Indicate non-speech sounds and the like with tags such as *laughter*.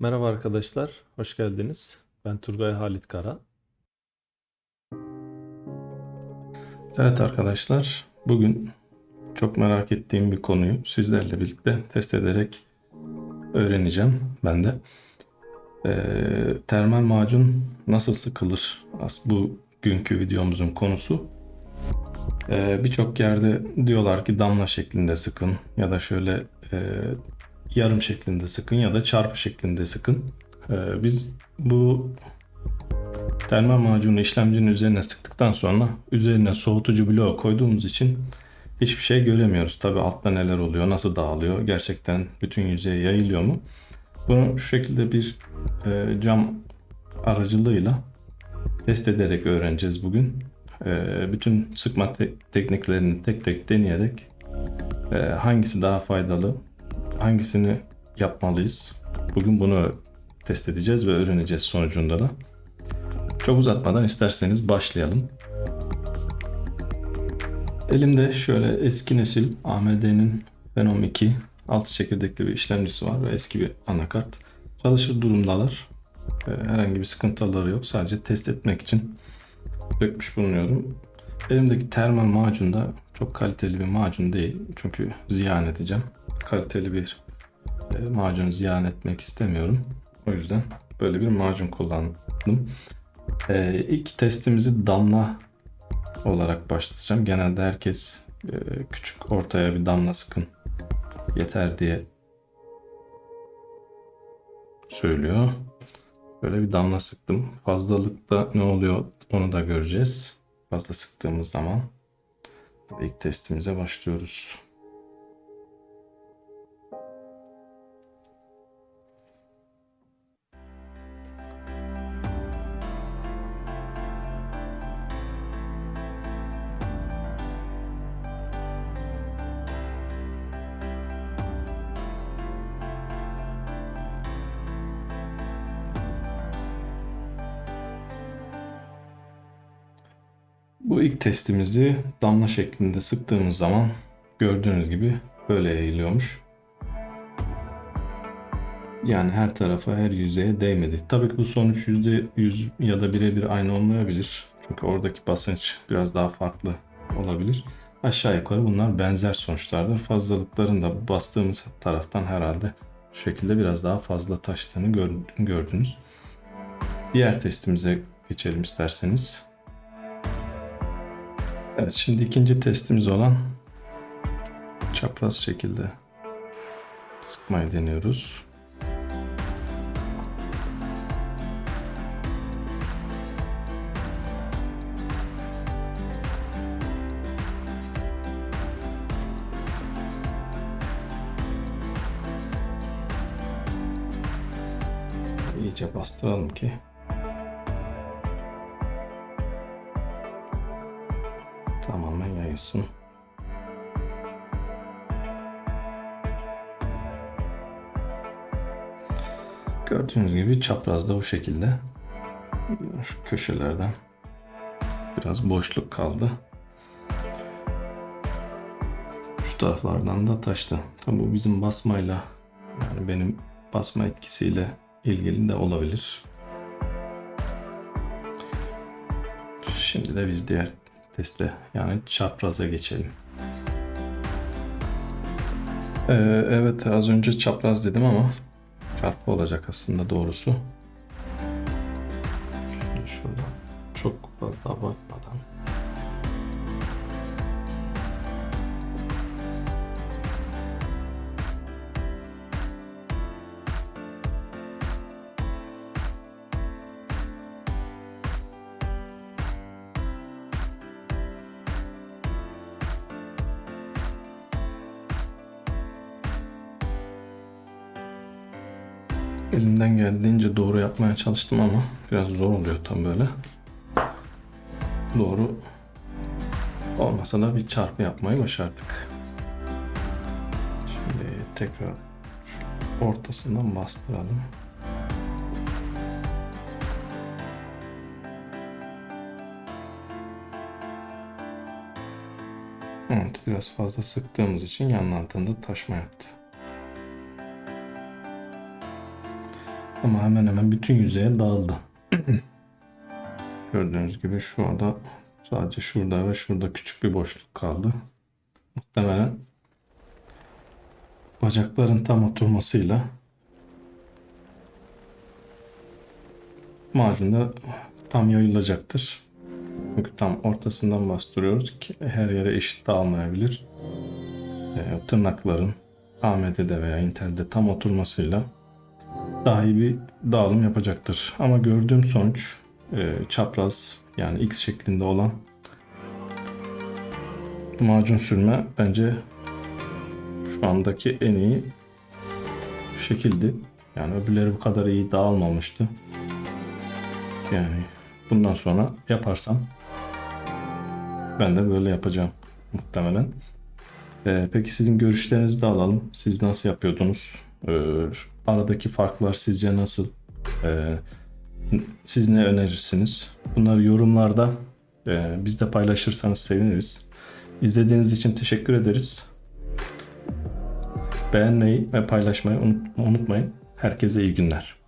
Merhaba arkadaşlar, hoş geldiniz. Ben Turgay Halit Kara. Evet arkadaşlar, bugün çok merak ettiğim bir konuyu sizlerle birlikte test ederek öğreneceğim ben de. Ee, termal macun nasıl sıkılır? Bu günkü videomuzun konusu. Ee, Birçok yerde diyorlar ki damla şeklinde sıkın ya da şöyle e, yarım şeklinde sıkın ya da çarpı şeklinde sıkın. Ee, biz bu termal macunu işlemcinin üzerine sıktıktan sonra üzerine soğutucu bloğu koyduğumuz için hiçbir şey göremiyoruz. Tabi altta neler oluyor, nasıl dağılıyor, gerçekten bütün yüzeye yayılıyor mu? Bunu şu şekilde bir e, cam aracılığıyla test ederek öğreneceğiz bugün. E, bütün sıkma te- tekniklerini tek tek deneyerek e, hangisi daha faydalı, hangisini yapmalıyız? Bugün bunu test edeceğiz ve öğreneceğiz sonucunda da. Çok uzatmadan isterseniz başlayalım. Elimde şöyle eski nesil AMD'nin Phenom 2 altı çekirdekli bir işlemcisi var ve eski bir anakart. Çalışır durumdalar. Ee, Herhangi bir sıkıntıları yok. Sadece test etmek için dökmüş bulunuyorum. Elimdeki termal macun da çok kaliteli bir macun değil. Çünkü ziyan edeceğim. Kaliteli bir e, macun ziyan etmek istemiyorum. O yüzden böyle bir macun kullandım. Ee, ilk testimizi damla olarak başlatacağım. Genelde herkes e, küçük ortaya bir damla sıkın yeter diye söylüyor. Böyle bir damla sıktım. Fazlalıkta ne oluyor onu da göreceğiz. Fazla sıktığımız zaman ilk testimize başlıyoruz. Bu ilk testimizi damla şeklinde sıktığımız zaman gördüğünüz gibi böyle yayılıyormuş. Yani her tarafa, her yüzeye değmedi. Tabii ki bu sonuç %100 ya da birebir aynı olmayabilir. Çünkü oradaki basınç biraz daha farklı olabilir. Aşağı yukarı bunlar benzer sonuçlardır. Fazlalıkların da bastığımız taraftan herhalde şu şekilde biraz daha fazla taştığını gör- gördünüz. Diğer testimize geçelim isterseniz. Evet şimdi ikinci testimiz olan çapraz şekilde sıkmayı deniyoruz. İyice bastıralım ki tamamen yayılsın. Gördüğünüz gibi çaprazda bu şekilde. Şu köşelerden biraz boşluk kaldı. Şu taraflardan da taştı. Tabi bu bizim basmayla yani benim basma etkisiyle ilgili de olabilir. Şimdi de bir diğer teste yani çapraza geçelim. Ee, evet az önce çapraz dedim ama çarpı olacak aslında doğrusu. Şurada çok fazla abartmadan. Elimden geldiğince doğru yapmaya çalıştım ama biraz zor oluyor tam böyle. Doğru olmasa da bir çarpı yapmayı başardık. Şimdi tekrar ortasından bastıralım. Evet biraz fazla sıktığımız için yanlardan da taşma yaptı. Ama hemen hemen bütün yüzeye dağıldı. *clears throat* Gördüğünüz gibi şu anda sadece şurada ve şurada küçük bir boşluk kaldı. Muhtemelen bacakların tam oturmasıyla macun da tam yayılacaktır. Çünkü tam ortasından bastırıyoruz ki her yere eşit dağılmayabilir. E, tırnakların AMD'de veya Intel'de tam oturmasıyla daha iyi bir dağılım yapacaktır. Ama gördüğüm sonuç e, çapraz yani X şeklinde olan macun sürme bence şu andaki en iyi şekildi. Yani öbürleri bu kadar iyi dağılmamıştı. Yani bundan sonra yaparsam ben de böyle yapacağım muhtemelen. Ee, peki sizin görüşlerinizi de alalım. Siz nasıl yapıyordunuz? Ee, aradaki farklar sizce nasıl? Ee, siz ne önerirsiniz? Bunları yorumlarda e, bizde paylaşırsanız seviniriz. İzlediğiniz için teşekkür ederiz. Beğenmeyi ve paylaşmayı unut- unutmayın. Herkese iyi günler.